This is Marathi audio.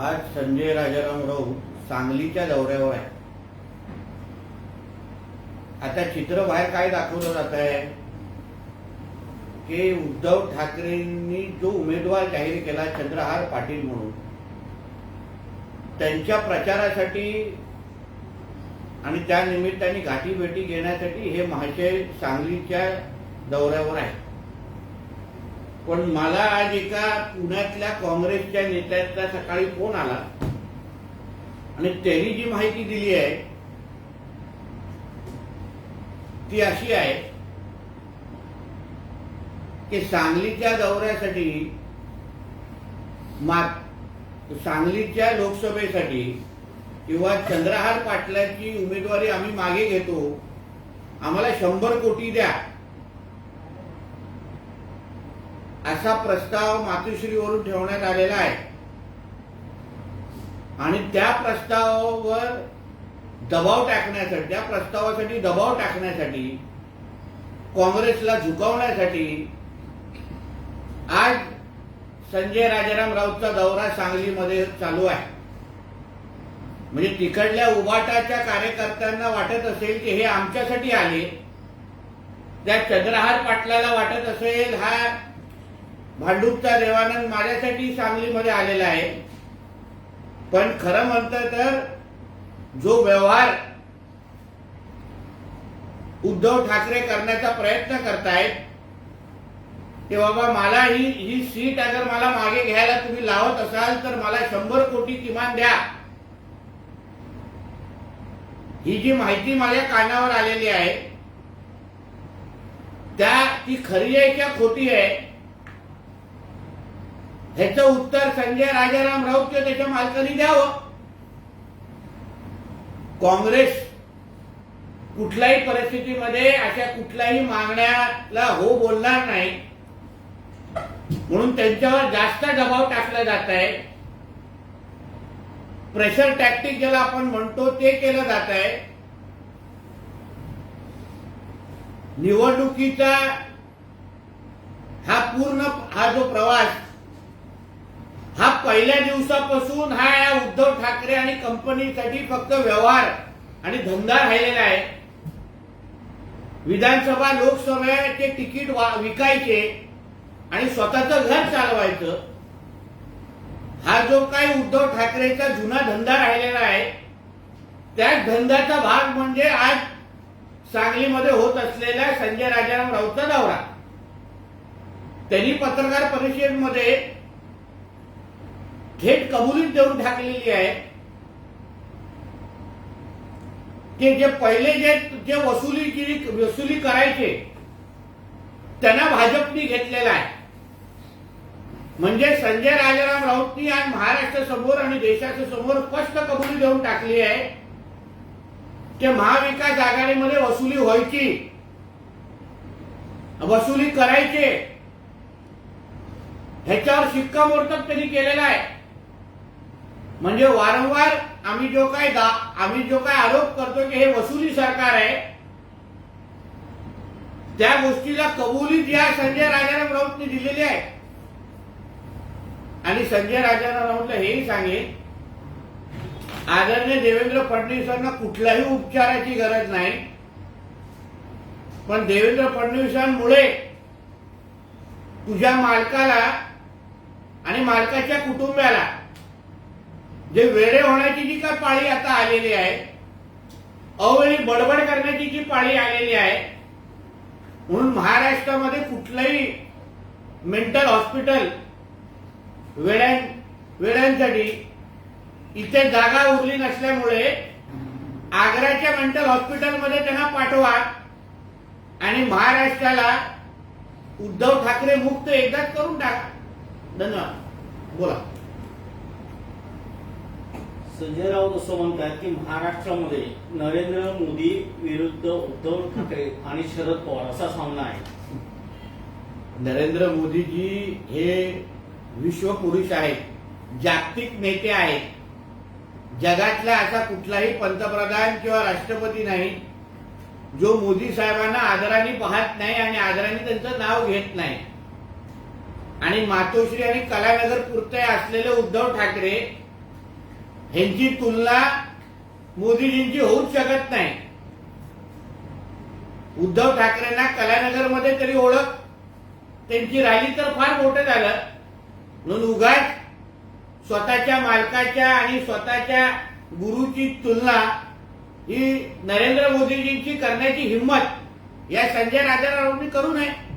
आज संजय राजाराम राऊत सांगलीच्या दौऱ्यावर आहे आता चित्र बाहेर काय दाखवलं जात आहे? की उद्धव ठाकरेंनी जो उमेदवार जाहीर केला चंद्रहार पाटील म्हणून त्यांच्या प्रचारासाठी आणि त्या निमित्ताने गाठी भेटी घेण्यासाठी हे महाशय सांगलीच्या दौऱ्यावर आहे पण मला आज एका पुण्यातल्या काँग्रेसच्या नेत्याचा सकाळी फोन आला. आणि त्यांनी जी माहिती दिली आहे ती अशी आहे की सांगलीच्या दौऱ्यासाठी मा सांगलीच्या लोकसभेसाठी किंवा चंद्रहार पाटलाची उमेदवारी आम्ही मागे घेतो आम्हाला शंभर कोटी द्या. असा प्रस्ताव मातोश्रीवरून ठेवण्यात आलेला आहे. आणि त्या प्रस्तावावर दबाव टाकण्यासाठी त्या प्रस्तावासाठी दबाव टाकण्यासाठी काँग्रेसला झुकवण्यासाठी आज संजय राजाराम राऊतचा दौरा सांगलीमध्ये चालू आहे. म्हणजे तिकडल्या उबाटाच्या कार्यकर्त्यांना वाटत असेल की हे आमच्यासाठी आले त्या चंद्रहार पाटलाला वाटत असेल हा भांडूपचा देवानंद माझ्यासाठी सांगलीमध्ये आलेला आहे. पण खरं म्हणतं तर जो व्यवहार उद्धव ठाकरे करण्याचा प्रयत्न करतायत ते बाबा मला ही ही सीट अगर मला मागे घ्यायला तुम्ही लावत असाल तर मला शंभर कोटी किमान द्या. ही जी माहिती माझ्या कानावर आलेली आहे त्या ती खरी आहे किंवा खोटी आहे? ह्याचं उत्तर संजय राजाराम राऊत किंवा त्याच्या मालकांनी द्यावं. काँग्रेस कुठल्याही परिस्थितीमध्ये अशा कुठल्याही मागण्याला हो बोलणार नाही. म्हणून त्यांच्यावर जास्त दबाव टाकला जात आहे. प्रेशर टॅक्टिक ज्याला आपण म्हणतो ते केलं जात आहे. निवडणुकीचा हा पूर्ण हा जो प्रवास पहिल्या दिवसापासून हा या उद्धव ठाकरे आणि कंपनीसाठी फक्त व्यवहार आणि धंदा राहिलेला आहे. विधानसभा लोकसभेचे तिकीट विकायचे आणि स्वतःचं घर चालवायचं. हा जो काही उद्धव ठाकरेचा जुना धंदा राहिलेला आहे त्याच धंद्याचा भाग म्हणजे आज सांगलीमध्ये होत असलेला संजय राजाराम राऊतचा दौरा. त्यांनी पत्रकार परिषदेमध्ये थेट कबुलीत देऊन टाकलेली आहे. की जे पहिले जे जे वसुली केली वसुली करायचे त्यांना भाजपनी घेतलेला आहे. म्हणजे संजय राजाराम राऊतनी आज महाराष्ट्र समोर आणि देशाच्या समोर स्पष्ट कबुली देऊन टाकली आहे. की महाविकास आघाडीमध्ये वसुली व्हायची. वसुली करायचे. ह्याच्यावर शिक्कामोर्तब त्यांनी केलेला आहे. म्हणजे वारंवार आम्ही जो काय आम्ही जो काय आरोप करतो की हे वसुली सरकार आहे त्या गोष्टीला कबुलीत या संजय राजाराम राऊतने दिलेली आहे. आणि संजय राजाराम राऊतला हेही सांगेल आदरणीय देवेंद्र फडणवीसांना कुठल्याही उपचाराची गरज नाही. पण देवेंद्र फडणवीसांमुळे तुझ्या मालकाला आणि मालकाच्या कुटुंबाला जे वेळे होण्याची जी काय पाळी आता आलेली आहे अवेळी बडबड करण्याची जी पाळी आलेली आहे म्हणून महाराष्ट्रामध्ये कुठलंही मेंटल हॉस्पिटल वेड्यां वेड्यांसाठी इथे जागा उरली नसल्यामुळे आग्र्याच्या मेंटल हॉस्पिटलमध्ये त्यांना पाठवा आणि महाराष्ट्राला उद्धव ठाकरे मुक्त एकदाच करून टाका. धन्यवाद. बोला. संजय राऊत असं म्हणतात की महाराष्ट्रामध्ये नरेंद्र मोदी विरुद्ध उद्धव ठाकरे आणि शरद पवार असा सामना आहे. नरेंद्र मोदीजी हे विश्वपुरुष आहेत जागतिक नेते आहेत. जगातला असा कुठलाही पंतप्रधान किंवा राष्ट्रपती नाही जो मोदी साहेबांना आदराने पाहत नाही आणि आदराने त्यांचं नाव घेत नाही. आणि मातोश्री आणि कलानगर पुरते असलेले उद्धव ठाकरे ह्यांची तुलना मोदीजींची होऊच शकत नाही. उद्धव ठाकरेंना कलानगरमध्ये तरी ओळख. त्यांची राहिली तर फार मोठं झालं. म्हणून उगाच स्वतःच्या मालकाच्या आणि स्वतःच्या गुरुची तुलना ही नरेंद्र मोदीजींची करण्याची हिंमत या संजय राजारावांनी करू नये.